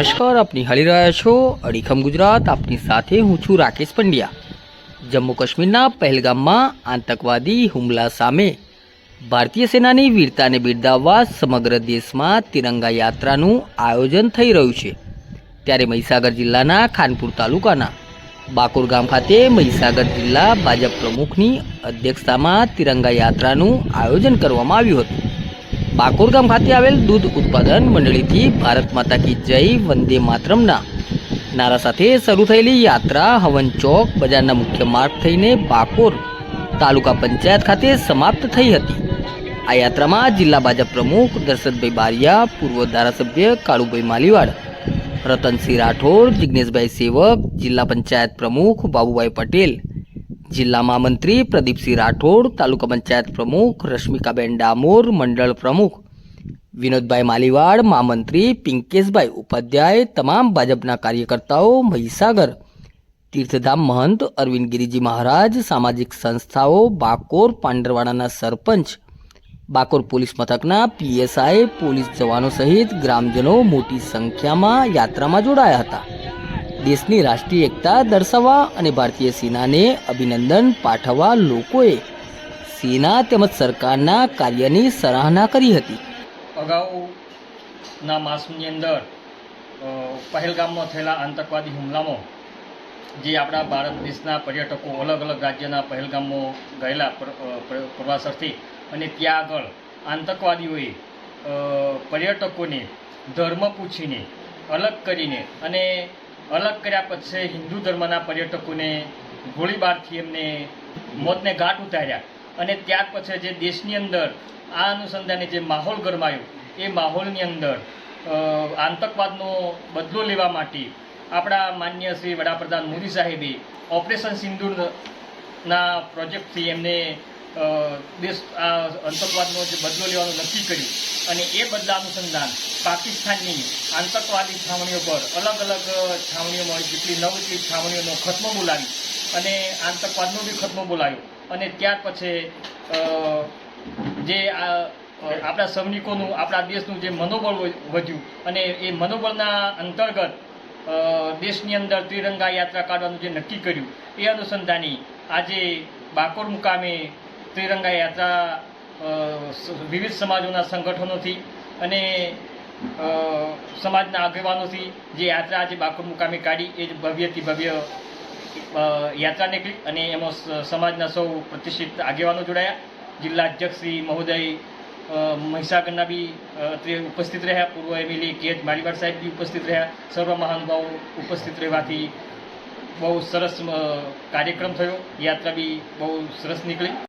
નમસ્કાર આપ નિહાળી રહ્યા છો અડીખમ ગુજરાત, આપની સાથે હું છું રાકેશ પંડ્યા. જમ્મુ કાશ્મીરના પહેલગામમાં આતંકવાદી હુમલા સામે ભારતીય સેનાની વીરતાને બિરદાવવા સમગ્ર દેશમાં તિરંગા યાત્રાનું આયોજન થઈ રહ્યું છે. ત્યારે મહીસાગર જિલ્લાના ખાનપુર તાલુકાના બાકોર ગામ ખાતે મહીસાગર જિલ્લા ભાજપ પ્રમુખની અધ્યક્ષતામાં તિરંગા યાત્રાનું આયોજન કરવામાં આવ્યું હતું. બાકોર ગામ ખાતે આવેલ દૂધ ઉત્પાદન મંડળીથી ભારત માતા કી જય, વંદે માતરમના. નારા સાથે શરૂ થયેલી યાત્રા, હવન ચોક, બજારના મુખ્ય માર્ગ થઈને બાકોર તાલુકા પંચાયત ખાતે સમાપ્ત થઈ હતી. આ યાત્રામાં જિલ્લા ભાજપ પ્રમુખ દર્શનભાઈ બારિયા, પૂર્વ ધારાસભ્ય કાળુભાઈ માલીવાડ, રતનસિંહ રાઠોડ જિજ્ઞેશભાઈ સેવક, જિલ્લા પંચાયત પ્રમુખ બાબુભાઈ પટેલ જિલ્લા મંત્રી પ્રદીપસિંહ રાઠોડ, તાલુકા પંચાયત પ્રમુખ રશ્મિકાબેન ડામોર, મંડળ પ્રમુખ વિનોદભાઈ માલીવાડ મહામંત્રી પિંકેશભાઈ ઉપાધ્યાય, તમામ ભાજપના કાર્યકર્તાઓ, મહીસાગર તીર્થધામ મહંત અરવિંદ ગિરિજી મહારાજ, સામાજિક સંસ્થાઓ, બાકોર પાંડરવાડાના સરપંચ, બાકોર પોલીસ મથકના પીએસઆઈ, પોલીસ જવાનો સહિત ગ્રામજનો મોટી સંખ્યામાં યાત્રામાં જોડાયા હતા. દેશની રાષ્ટ્રીય એકતા દર્શાવવા અને ભારતીય સેનાને અભિનંદન પાઠવવા લોકોએ સેના તેમજ સરકારના કાર્યની સરાહના કરી હતી. અગાઉના માસની અંદર પહેલગામમાં થયેલા આતંકવાદી હુમલામાં જે આપણા ભારત દેશના પર્યટકો અલગ અલગ રાજ્યના પહેલગામમાં ગયેલા પ્ર- પ્રવાસરથી અને ત્યાં આગળ આતંકવાદીઓએ પર્યટકોને ધર્મ પૂછીને, અલગ કરીને અને અલગ કર્યા પછી હિન્દુ ધર્મના પર્યટકોને ગોળીબારથી એમને મોતને ઘાટ ઉતાર્યા. અને ત્યાર પછી જે દેશની અંદર આ અનુસંધાને જે માહોલ ગરમાયો, એ માહોલની અંદર આતંકવાદનો બદલો લેવા માટે આપણા માન્ય શ્રી વડાપ્રધાન મોદી સાહેબે ઓપરેશન સિંદૂરના પ્રોજેક્ટથી એમને દેશ, આ આતંકવાદનો જે બદલો લેવાનું નક્કી કર્યું અને એ બદલા અનુસંધાન પાકિસ્તાનની આતંકવાદી છાવણીઓ પર અલગ અલગ છાવણીઓમાં જેટલી નવ જેટલી છાવણીઓનો ખત્મો બોલાવી અને આતંકવાદનો બી ખત્મો બોલાવ્યો અને ત્યાર પછી જે આપણા સૈનિકોનું, આપણા દેશનું જે મનોબળ વધ્યું અને એ મનોબળના અંતર્ગત દેશની અંદર ત્રિરંગા યાત્રા કાઢવાનું જે નક્કી કર્યું, એ અનુસંધાની આજે બાકોર મુકામે ત્રિરંગા યાત્રા વિવિધ સમાજોના સંગઠનોથી અને સમાજના આગેવાનોથી જે યાત્રા આજે બાકુર મુકામે કાઢી, એ જ ભવ્યથી ભવ્ય યાત્રા નીકળી અને એમાં સમાજના સૌ પ્રતિષ્ઠિત આગેવાનો જોડાયા. જિલ્લા અધ્યક્ષ શ્રી મહોદય મહીસાગરના બી ઉપસ્થિત રહ્યા. પૂર્વ એમએલએ કે એચ માળીવાડ સાહેબ બી ઉપસ્થિત રહ્યા. સર્વ મહાનુભાવો ઉપસ્થિત રહેવાથી બહુ સરસ કાર્યક્રમ થયો. યાત્રા બી બહુ સરસ નીકળી.